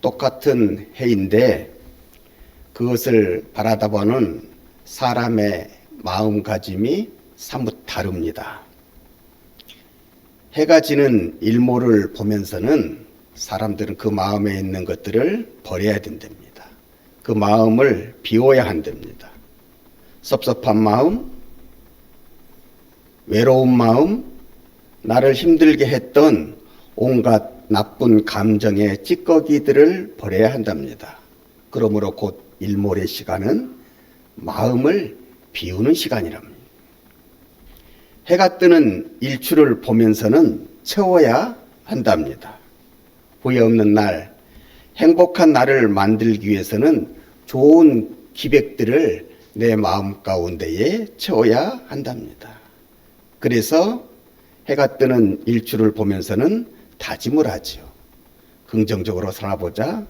똑같은 해인데 그것을 바라다보는 사람의 마음가짐이 사뭇 다릅니다. 해가 지는 일몰을 보면서는 사람들은 그 마음에 있는 것들을 버려야 된답니다. 그 마음을 비워야 한답니다. 섭섭한 마음, 외로운 마음, 나를 힘들게 했던 온갖 나쁜 감정의 찌꺼기들을 버려야 한답니다. 그러므로 곧 일몰의 시간은 마음을 비우는 시간이랍니다. 해가 뜨는 일출을 보면서는 채워야 한답니다. 후회 없는 날, 행복한 날을 만들기 위해서는 좋은 기백들을 내 마음 가운데에 채워야 한답니다. 그래서 해가 뜨는 일출을 보면서는 다짐을 하지요. 긍정적으로 살아보자,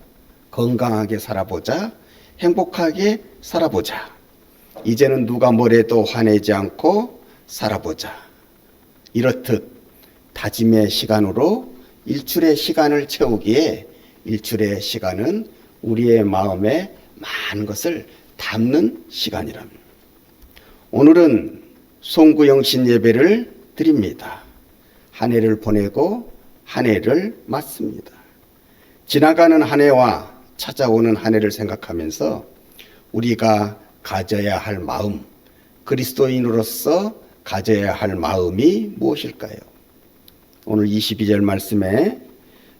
건강하게 살아보자, 행복하게 살아보자. 이제는 누가 뭐래도 화내지 않고 살아보자. 이렇듯 다짐의 시간으로 일출의 시간을 채우기에 일출의 시간은 우리의 마음에 많은 것을 담는 시간이랍니다. 오늘은 송구영신 예배를 드립니다. 한 해를 보내고 한 해를 맞습니다. 지나가는 한 해와 찾아오는 한 해를 생각하면서 우리가 가져야 할 마음, 그리스도인으로서 가져야 할 마음이 무엇일까요? 오늘 22절 말씀에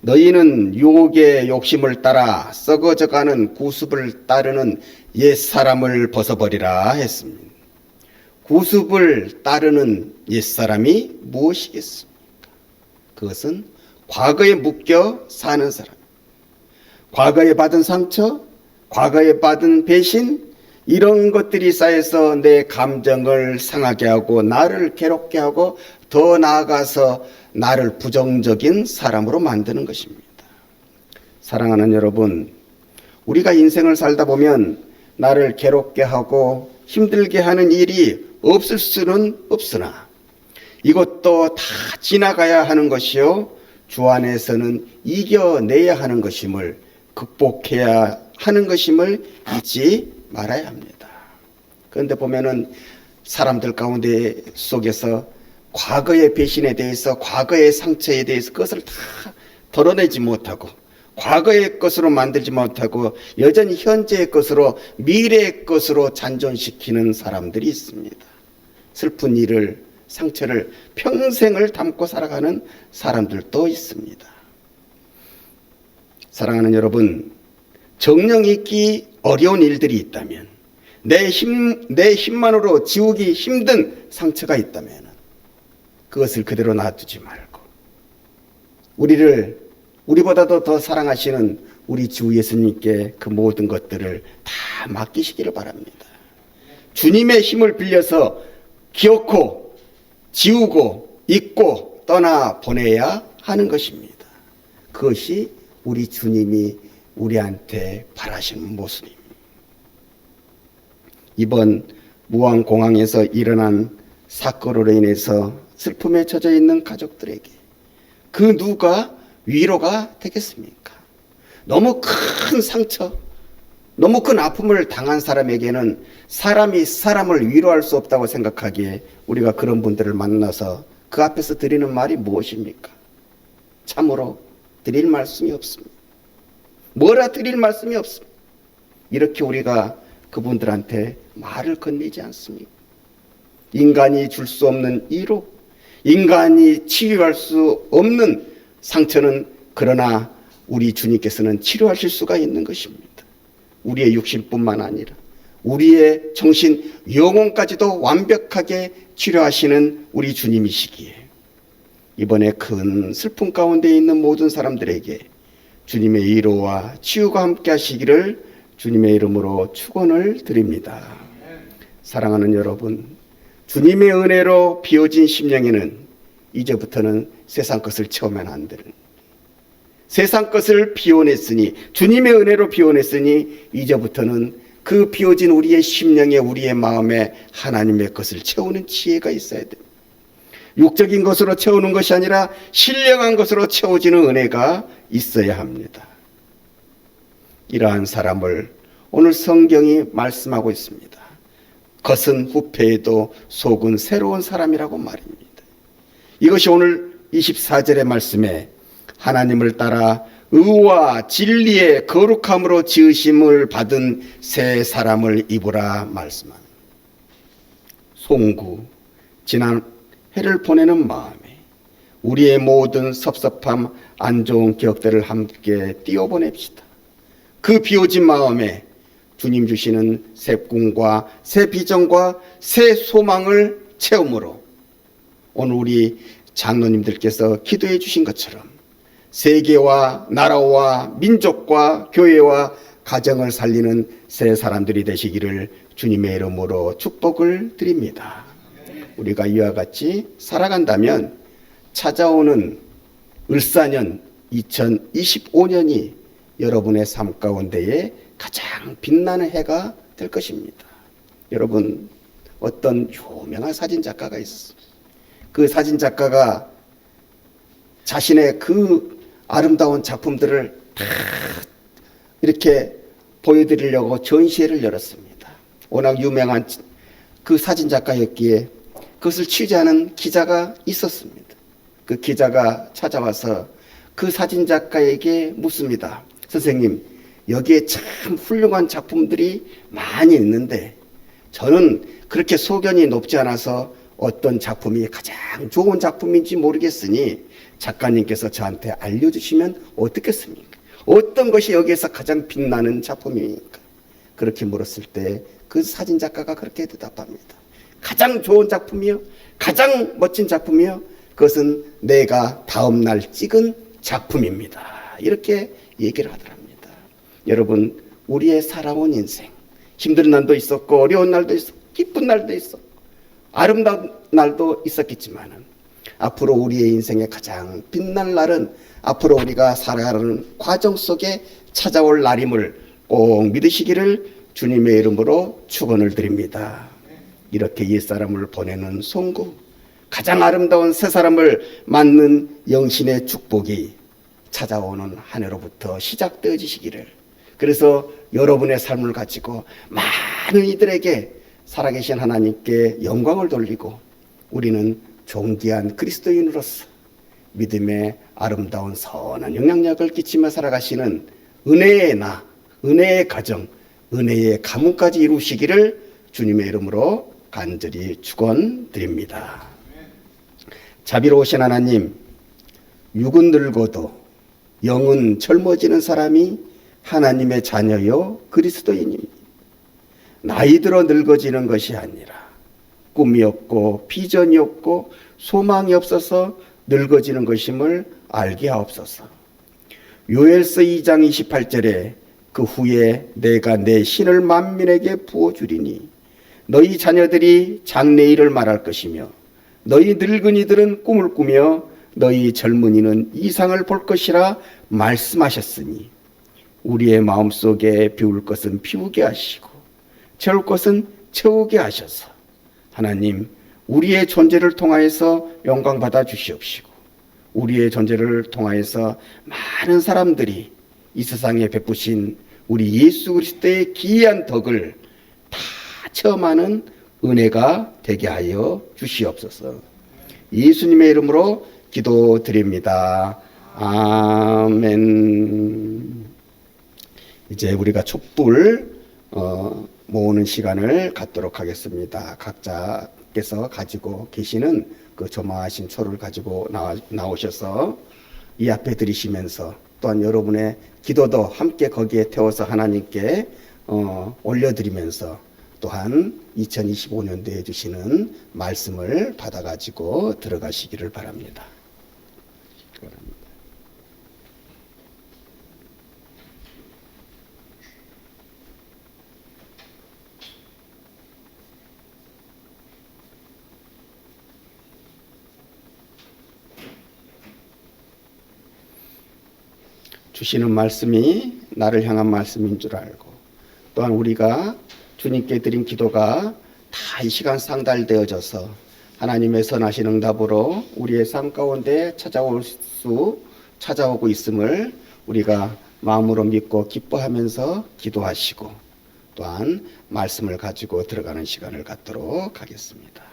너희는 유혹의 욕심을 따라 썩어져가는 구습을 따르는 옛 사람을 벗어버리라 했습니다. 구습을 따르는 옛 사람이 무엇이겠습니까? 그것은 과거에 묶여 사는 사람, 과거에 받은 상처, 과거에 받은 배신, 이런 것들이 쌓여서 내 감정을 상하게 하고 나를 괴롭게 하고 더 나아가서 나를 부정적인 사람으로 만드는 것입니다. 사랑하는 여러분, 우리가 인생을 살다 보면 나를 괴롭게 하고 힘들게 하는 일이 없을 수는 없으나 이것도 다 지나가야 하는 것이요. 주 안에서는 이겨내야 하는 것임을 극복해야 하는 것임을 잊지 말아야 합니다. 그런데 보면은 사람들 가운데 속에서 과거의 배신에 대해서 과거의 상처에 대해서 그것을 다 덜어내지 못하고 과거의 것으로 만들지 못하고 여전히 현재의 것으로 미래의 것으로 잔존시키는 사람들이 있습니다. 슬픈 일을 상처를 평생을 담고 살아가는 사람들도 있습니다. 사랑하는 여러분, 정령 있기 어려운 일들이 있다면, 내 힘, 내 힘만으로 지우기 힘든 상처가 있다면, 그것을 그대로 놔두지 말고, 우리를, 우리보다도 더 사랑하시는 우리 주 예수님께 그 모든 것들을 다 맡기시기를 바랍니다. 주님의 힘을 빌려서 기억고, 지우고, 잊고, 떠나 보내야 하는 것입니다. 그것이 우리 주님이 우리한테 바라시는 모습입니다. 이번 무안공항에서 일어난 사건으로 인해서 슬픔에 젖어 있는 가족들에게 그 누가 위로가 되겠습니까? 너무 큰 상처, 너무 큰 아픔을 당한 사람에게는 사람이 사람을 위로할 수 없다고 생각하기에 우리가 그런 분들을 만나서 그 앞에서 드리는 말이 무엇입니까? 참으로 드릴 말씀이 없습니다. 뭐라 드릴 말씀이 없습니다. 이렇게 우리가 그분들한테 말을 건네지 않습니다. 인간이 줄 수 없는 위로, 인간이 치유할 수 없는 상처는 그러나 우리 주님께서는 치료하실 수가 있는 것입니다. 우리의 육신뿐만 아니라 우리의 정신, 영혼까지도 완벽하게 치료하시는 우리 주님이시기에 이번에 큰 슬픔 가운데 있는 모든 사람들에게 주님의 위로와 치유가 함께 하시기를 주님의 이름으로 축원을 드립니다. 사랑하는 여러분, 주님의 은혜로 비워진 심령에는 이제부터는 세상 것을 채우면 안 되는 세상 것을 비워냈으니 주님의 은혜로 비워냈으니 이제부터는 그 비워진 우리의 심령에 우리의 마음에 하나님의 것을 채우는 지혜가 있어야 됩니다. 육적인 것으로 채우는 것이 아니라 신령한 것으로 채워지는 은혜가 있어야 합니다. 이러한 사람을 오늘 성경이 말씀하고 있습니다. 겉은 후패에도 속은 새로운 사람이라고 말입니다. 이것이 오늘 24절의 말씀에 하나님을 따라 의와 진리의 거룩함으로 지으심을 받은 새 사람을 입으라 말씀합니다. 송구, 지난 해를 보내는 마음에 우리의 모든 섭섭함, 안 좋은 기억들을 함께 띄워보냅시다. 그 비워진 마음에 주님 주시는 새 꿈과 새 비전과 새 소망을 채움으로 오늘 우리 장로님들께서 기도해 주신 것처럼 세계와 나라와 민족과 교회와 가정을 살리는 새 사람들이 되시기를 주님의 이름으로 축복을 드립니다. 우리가 이와 같이 살아간다면 찾아오는 을사년 2025년이 여러분의 삶 가운데에 가장 빛나는 해가 될 것입니다. 여러분, 어떤 유명한 사진 작가가 있었습니다. 그 사진 작가가 자신의 그 아름다운 작품들을 다 이렇게 보여드리려고 전시회를 열었습니다. 워낙 유명한 그 사진 작가였기에 그것을 취재하는 기자가 있었습니다. 그 기자가 찾아와서 그 사진 작가에게 묻습니다. 선생님, 여기에 참 훌륭한 작품들이 많이 있는데 저는 그렇게 소견이 높지 않아서 어떤 작품이 가장 좋은 작품인지 모르겠으니 작가님께서 저한테 알려주시면 어떻겠습니까? 어떤 것이 여기에서 가장 빛나는 작품입니까? 그렇게 물었을 때 그 사진 작가가 그렇게 대답합니다. 가장 좋은 작품이요, 가장 멋진 작품이요, 그것은 내가 다음 날 찍은 작품입니다. 이렇게 얘기를 하더랍니다. 여러분, 우리의 살아온 인생, 힘든 날도 있었고, 어려운 날도 있었고, 기쁜 날도 있었고, 아름다운 날도 있었겠지만은, 앞으로 우리의 인생의 가장 빛날 날은 앞으로 우리가 살아가는 과정 속에 찾아올 날임을 꼭 믿으시기를 주님의 이름으로 축원을 드립니다. 이렇게 옛사람을 보내는 송구, 가장 아름다운 새 사람을 맞는 영신의 축복이 찾아오는 한 해로부터 시작되어지시기를 그래서 여러분의 삶을 가지고 많은 이들에게 살아계신 하나님께 영광을 돌리고 우리는 존귀한 그리스도인으로서 믿음의 아름다운 선한 영향력을 끼치며 살아가시는 은혜의 나, 은혜의 가정, 은혜의 가문까지 이루시기를 주님의 이름으로 간절히 축원드립니다. 자비로우신 하나님, 육은 늙어도 영은 젊어지는 사람이 하나님의 자녀요 그리스도인입니다. 나이 들어 늙어지는 것이 아니라 꿈이 없고 비전이 없고 소망이 없어서 늙어지는 것임을 알게 하옵소서. 요엘서 2장 28절에 그 후에 내가 내 신을 만민에게 부어주리니 너희 자녀들이 장래일을 말할 것이며 너희 늙은이들은 꿈을 꾸며 너희 젊은이는 이상을 볼 것이라 말씀하셨으니 우리의 마음속에 비울 것은 비우게 하시고 채울 것은 채우게 하셔서 하나님 우리의 존재를 통하여서 영광 받아 주시옵시고 우리의 존재를 통하여서 많은 사람들이 이 세상에 베푸신 우리 예수 그리스도의 기이한 덕을 다 체험하는 은혜가 되게 하여 주시옵소서. 예수님의 이름으로 기도드립니다. 아멘. 이제 우리가 촛불 어, 모으는 시간을 갖도록 하겠습니다. 각자께서 가지고 계시는 그 조마하신 초를 가지고 나와, 나오셔서 이 앞에 드리시면서 또한 여러분의 기도도 함께 거기에 태워서 하나님께 어, 올려드리면서 또한 2025년도에 주시는 말씀을 받아가지고 들어가시기를. 바랍니다. 주시는 말씀이 나를 향한 말씀인 줄 알고 또한 우리가 주님께 드린 기도가 다 이 시간 상달되어져서 하나님의 선하신 응답으로 우리의 삶 가운데 찾아올 수 찾아오고 있음을 우리가 마음으로 믿고 기뻐하면서 기도하시고 또한 말씀을 가지고 들어가는 시간을 갖도록 하겠습니다.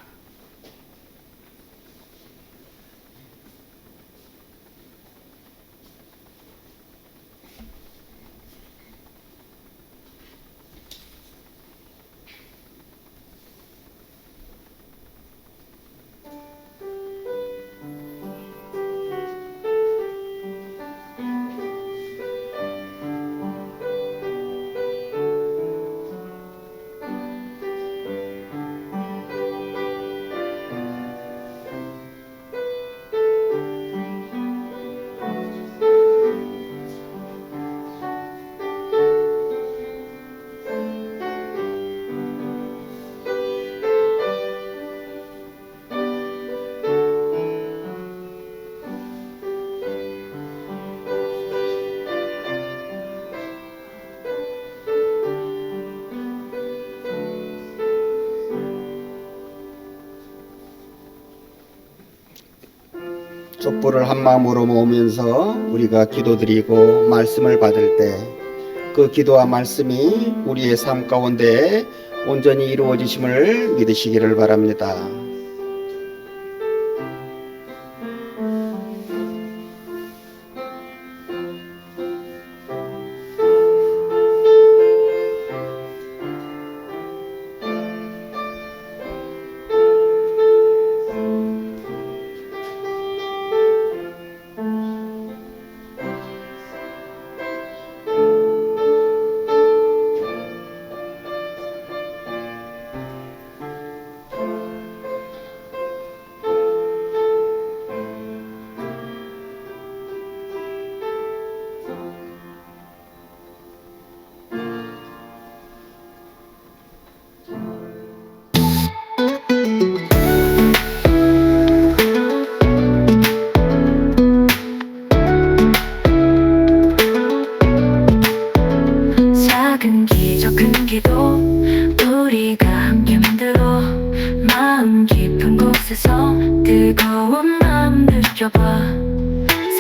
촛불을 한 마음으로 모으면서 우리가 기도드리고 말씀을 받을 때 그 기도와 말씀이 우리의 삶 가운데 온전히 이루어지심을 믿으시기를 바랍니다.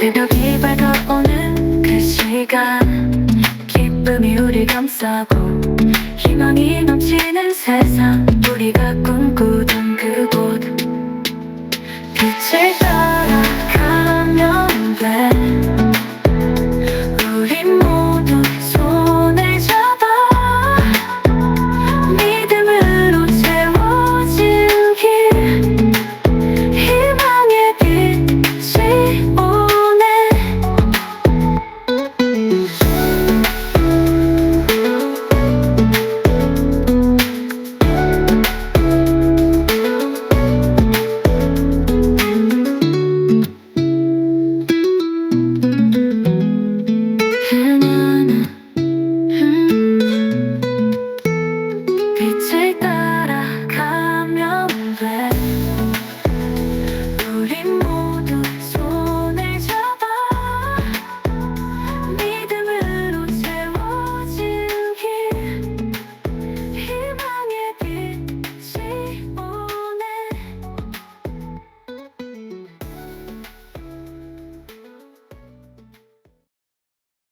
새벽이 밝아오는 그 시간. 기쁨이 우리 감싸고 희망이 넘치는 세상. 우리가